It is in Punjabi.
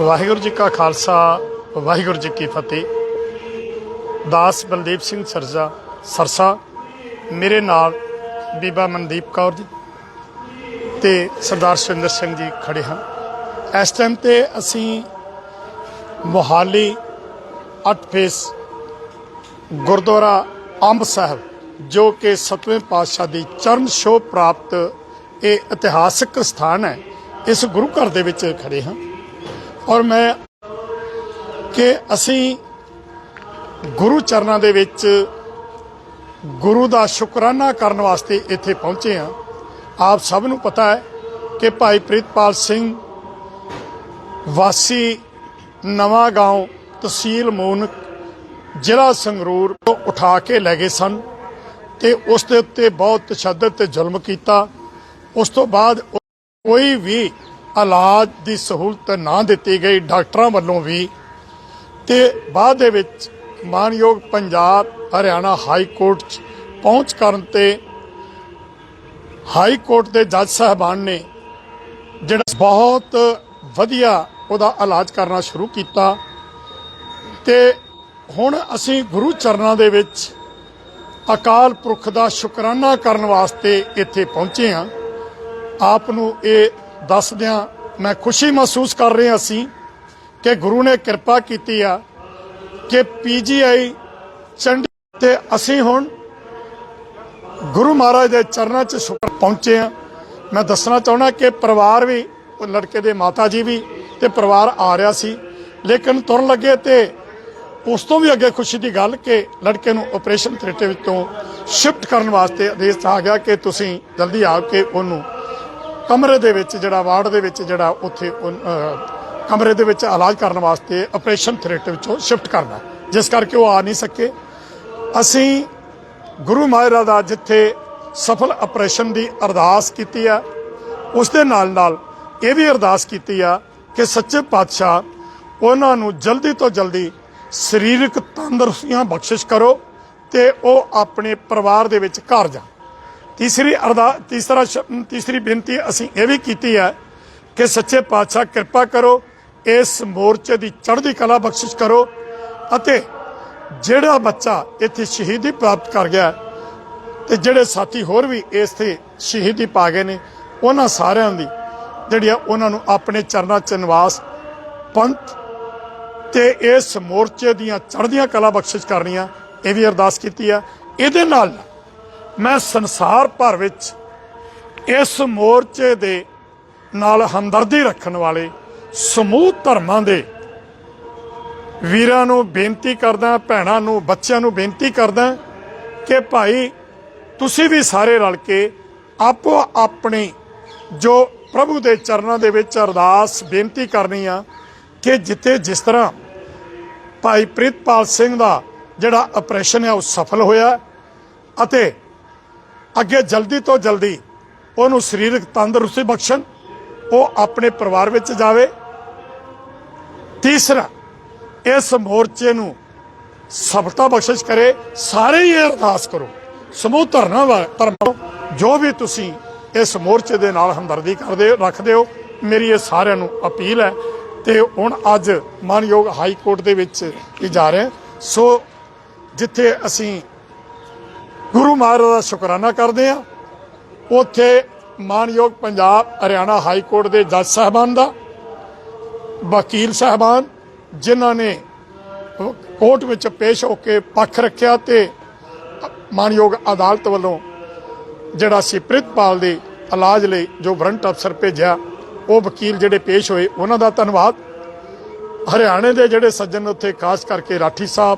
ਵਾਹਿਗੁਰੂ ਜੀ ਕਾ ਖਾਲਸਾ, ਵਾਹਿਗੁਰੂ ਜੀ ਕੀ ਫਤਿਹ। ਦਾਸ ਬਲਦੀਪ ਸਿੰਘ ਸਰਜਾ ਸਰਸਾ, ਮੇਰੇ ਨਾਲ ਬੀਬਾ ਮਨਦੀਪ ਕੌਰ ਜੀ ਤੇ ਸਰਦਾਰ ਸੁਰਿੰਦਰ ਸਿੰਘ ਜੀ ਖੜੇ ਹਨ। ਇਸ ਟਾਈਮ ਤੇ ਅਸੀਂ ਮੋਹਾਲੀ ਅੱਠ ਫੇਸ ਗੁਰਦੁਆਰਾ ਅੰਬ ਸਾਹਿਬ, ਜੋ ਕਿ ਸਤਵੇਂ ਪਾਤਸ਼ਾਹ ਦੀ ਚਰਨ ਛੋਹ ਪ੍ਰਾਪਤ ਇਹ ਇਤਿਹਾਸਕ ਸਥਾਨ ਹੈ, ਇਸ ਗੁਰੂ ਘਰ ਦੇ ਵਿੱਚ ਖੜੇ ਹਾਂ। ਔਰ ਮੈਂ ਕਿ ਅਸੀਂ ਗੁਰੂ ਚਰਨਾਂ ਦੇ ਵਿੱਚ ਗੁਰੂ ਦਾ ਸ਼ੁਕਰਾਨਾ ਕਰਨ ਵਾਸਤੇ ਇੱਥੇ ਪਹੁੰਚੇ ਹਾਂ। ਆਪ ਸਭ ਨੂੰ ਪਤਾ ਹੈ ਕਿ ਭਾਈ ਪ੍ਰਿਤਪਾਲ ਸਿੰਘ ਵਾਸੀ ਨਵਾਂ ਗਾਉਂ ਤਹਿਸੀਲ ਮੋਨਕ ਜ਼ਿਲ੍ਹਾ ਸੰਗਰੂਰ ਤੋਂ ਉਠਾ ਕੇ ਲੈ ਗਏ ਸਨ ਤੇ ਉਸ ਦੇ ਉੱਤੇ ਬਹੁਤ ਤਸ਼ੱਦਦ ਤੇ ਜ਼ੁਲਮ ਕੀਤਾ। ਉਸ ਤੋਂ ਬਾਅਦ ਕੋਈ ਵੀ ਇਲਾਜ ਦੀ ਸਹੂਲਤ ਨਾ ਦਿੱਤੀ ਗਈ ਡਾਕਟਰਾਂ ਵੱਲੋਂ ਵੀ ਤੇ ਬਾਅਦ ਦੇ ਵਿੱਚ ਮਾਨਯੋਗ ਪੰਜਾਬ ਹਰਿਆਣਾ ਹਾਈ ਕੋਰਟ 'ਚ ਪਹੁੰਚ ਕਰਨ ਤੇ ਹਾਈ ਕੋਰਟ ਦੇ ਜੱਜ ਸਾਹਿਬਾਨ ਨੇ ਜਿਹੜਾ ਬਹੁਤ ਵਧੀਆ ਉਹਦਾ ਇਲਾਜ ਕਰਨਾ ਸ਼ੁਰੂ ਕੀਤਾ ਤੇ ਹੁਣ ਅਸੀਂ ਗੁਰੂ ਚਰਨਾਂ ਦੇ ਵਿੱਚ ਅਕਾਲ ਪੁਰਖ ਦਾ ਸ਼ੁਕਰਾਨਾ ਕਰਨ ਵਾਸਤੇ ਇੱਥੇ ਪਹੁੰਚੇ ਹਾਂ। ਆਪ ਨੂੰ ਇਹ ਦੱਸਦਿਆਂ ਮੈਂ ਖੁਸ਼ੀ ਮਹਿਸੂਸ ਕਰ ਰਿਹਾ ਅਸੀਂ ਕਿ ਗੁਰੂ ਨੇ ਕਿਰਪਾ ਕੀਤੀ ਆ ਕਿ ਪੀਜੀਆਈ ਚੰਡੀ ਤੇ ਅਸੀਂ ਹੁਣ ਗੁਰੂ ਮਹਾਰਾਜ ਦੇ ਚਰਨਾਂ 'ਚ ਸ਼ੁਕਰ ਪਹੁੰਚੇ ਆ ਮੈਂ ਦੱਸਣਾ ਚਾਹੁੰਦਾ ਕਿ ਪਰਿਵਾਰ ਵੀ, ਉਹ ਲੜਕੇ ਦੇ ਮਾਤਾ ਜੀ ਵੀ ਤੇ ਪਰਿਵਾਰ ਆ ਰਿਹਾ ਸੀ। ਲੇਕਿਨ ਤੁਰਨ ਲੱਗੇ ਤੇ ਉਸ ਤੋਂ ਵੀ ਅੱਗੇ ਖੁਸ਼ੀ ਦੀ ਗੱਲ ਕਿ ਲੜਕੇ ਨੂੰ ਆਪਰੇਸ਼ਨ ਥੀਏਟਰ ਵਿੱਚੋਂ ਸ਼ਿਫਟ ਕਰਨ ਵਾਸਤੇ ਆਦੇਸ਼ ਆ ਗਿਆ ਕਿ ਤੁਸੀਂ ਜਲਦੀ ਆ ਕੇ ਉਹਨੂੰ ਕਮਰੇ ਦੇ ਵਿੱਚ ਜਿਹੜਾ ਵਾਰਡ ਦੇ ਵਿੱਚ ਜਿਹੜਾ ਉੱਥੇ ਉਹ, ਕਮਰੇ ਦੇ ਵਿੱਚ ਇਲਾਜ ਕਰਨ ਵਾਸਤੇ ਆਪਰੇਸ਼ਨ ਥੀਏਟਰ ਵਿੱਚੋਂ ਸ਼ਿਫਟ ਕਰਨਾ ਜਿਸ ਕਰਕੇ ਉਹ ਆ ਨਹੀਂ ਸਕੇ। ਅਸੀਂ ਗੁਰੂ ਮਹਾਰਾਜ ਦਾ ਜਿੱਥੇ ਸਫਲ ਆਪਰੇਸ਼ਨ ਦੀ ਅਰਦਾਸ ਕੀਤੀ ਆ ਉਸ ਦੇ ਨਾਲ ਨਾਲ ਇਹ ਵੀ ਅਰਦਾਸ ਕੀਤੀ ਆ ਕਿ ਸੱਚੇ ਪਾਤਸ਼ਾਹ ਉਹਨਾਂ ਨੂੰ ਜਲਦੀ ਤੋਂ ਜਲਦੀ ਸਰੀਰਕ ਤੰਦਰੁਸਤੀਆਂ ਬਖਸ਼ਿਸ਼ ਕਰੋ ਤੇ ਉਹ ਆਪਣੇ ਪਰਿਵਾਰ ਦੇ ਵਿੱਚ ਘਰ ਜਾਣ। ਤੀਸਰੀ ਅਰਦਾ, ਤੀਸਰਾ ਸ਼- ਤੀਸਰੀ ਬੇਨਤੀ ਅਸੀਂ ਇਹ ਵੀ ਕੀਤੀ ਹੈ ਕਿ ਸੱਚੇ ਪਾਤਸ਼ਾਹ ਕਿਰਪਾ ਕਰੋ, ਇਸ ਮੋਰਚੇ ਦੀ ਚੜ੍ਹਦੀ ਕਲਾ ਬਖਸ਼ਿਸ਼ ਕਰੋ ਅਤੇ ਜਿਹੜਾ ਬੱਚਾ ਇੱਥੇ ਸ਼ਹੀਦੀ ਪ੍ਰਾਪਤ ਕਰ ਗਿਆ ਤੇ ਜਿਹੜੇ ਸਾਥੀ ਹੋਰ ਵੀ ਇਸ ਤੇ ਸ਼ਹੀਦੀ ਪਾ ਗਏ ਨੇ, ਉਹਨਾਂ ਸਾਰਿਆਂ ਦੀ ਜਿਹੜੀ ਆ ਉਹਨਾਂ ਨੂੰ ਆਪਣੇ ਚਰਨਾਂ 'ਚ ਨਿਵਾਸ, ਪੰਥ ਤੇ ਇਸ ਮੋਰਚੇ ਦੀਆਂ ਚੜ੍ਹਦੀਆਂ ਕਲਾ ਬਖਸ਼ਿਸ਼ ਕਰਨੀਆਂ, ਇਹ ਵੀ ਅਰਦਾਸ ਕੀਤੀ ਆ ਇਹਦੇ ਨਾਲ ਮੈਂ ਸੰਸਾਰ ਭਰ ਵਿੱਚ ਇਸ ਮੋਰਚੇ ਦੇ ਨਾਲ ਹਮਦਰਦੀ ਰੱਖਣ ਵਾਲੇ ਸਮੂਹ ਧਰਮਾਂ ਦੇ ਵੀਰਾਂ ਨੂੰ ਬੇਨਤੀ ਕਰਦਾ, ਭੈਣਾਂ ਨੂੰ, ਬੱਚਿਆਂ ਨੂੰ ਬੇਨਤੀ ਕਰਦਾ ਕਿ ਭਾਈ ਤੁਸੀਂ ਵੀ ਸਾਰੇ ਰਲ ਕੇ ਆਪੋ ਆਪਣੀ ਜੋ ਪ੍ਰਭੂ ਦੇ ਚਰਨਾਂ ਦੇ ਵਿੱਚ ਅਰਦਾਸ ਬੇਨਤੀ ਕਰਨੀ ਆ ਕਿ ਜਿੱਥੇ ਜਿਸ ਤਰ੍ਹਾਂ ਭਾਈ ਪ੍ਰਿਤਪਾਲ ਸਿੰਘ ਦਾ ਜਿਹੜਾ ਆਪਰੇਸ਼ਨ ਹੈ ਉਹ ਸਫਲ ਹੋਇਆ ਅਤੇ ਅੱਗੇ ਜਲਦੀ ਤੋਂ ਜਲਦੀ ਉਹਨੂੰ ਸਰੀਰਕ ਤੰਦਰੁਸਤੀ ਬਖਸ਼ਣ, ਉਹ ਆਪਣੇ ਪਰਿਵਾਰ ਵਿੱਚ ਜਾਵੇ। ਤੀਸਰਾ, ਇਸ ਮੋਰਚੇ ਨੂੰ ਸਫਲਤਾ ਬਖਸ਼ਿਸ਼ ਕਰੇ, ਸਾਰੇ ਹੀ ਇਹ ਅਰਦਾਸ ਕਰੋ। ਸਮੂਹ ਧਰਨਾ ਵਾ ਧਰਮ ਜੋ ਵੀ ਤੁਸੀਂ ਇਸ ਮੋਰਚੇ ਦੇ ਨਾਲ ਹਮਦਰਦੀ ਕਰਦੇ ਰੱਖਦੇ ਹੋ, ਮੇਰੀ ਇਹ ਸਾਰਿਆਂ ਨੂੰ ਅਪੀਲ ਹੈ ਤੇ ਹੁਣ ਅੱਜ ਮਾਨਯੋਗ ਹਾਈ ਕੋਰਟ ਦੇ ਵਿੱਚ ਇਹ ਜਾ ਰਹੇ ਸੋ ਜਿੱਥੇ ਅਸੀਂ ਗੁਰੂ ਮਹਾਰਾਜ ਦਾ ਸ਼ੁਕਰਾਨਾ ਕਰਦੇ ਆ ਉੱਥੇ ਮਾਨਯੋਗ ਪੰਜਾਬ ਹਰਿਆਣਾ ਹਾਈ ਕੋਰਟ ਦੇ ਜੱਜ ਸਾਹਿਬਾਨ ਦਾ, ਵਕੀਲ ਸਾਹਿਬਾਨ, ਜਿਨ੍ਹਾਂ ਨੇ ਕੋਰਟ ਵਿੱਚ ਪੇਸ਼ ਹੋ ਕੇ ਪੱਖ ਰੱਖਿਆ ਤੇ ਮਾਨਯੋਗ ਅਦਾਲਤ ਵੱਲੋਂ ਜਿਹੜਾ ਸੀ ਪ੍ਰਿਤਪਾਲ ਦੇ ਇਲਾਜ ਲਈ ਜੋ ਵਰੰਟ ਅਫਸਰ ਭੇਜਿਆ, ਉਹ ਵਕੀਲ ਜਿਹੜੇ ਪੇਸ਼ ਹੋਏ, ਉਹਨਾਂ ਦਾ ਧੰਨਵਾਦ। ਹਰਿਆਣੇ ਦੇ ਜਿਹੜੇ ਸੱਜਣ ਉੱਥੇ, ਖਾਸ ਕਰਕੇ ਰਾਠੀ ਸਾਹਿਬ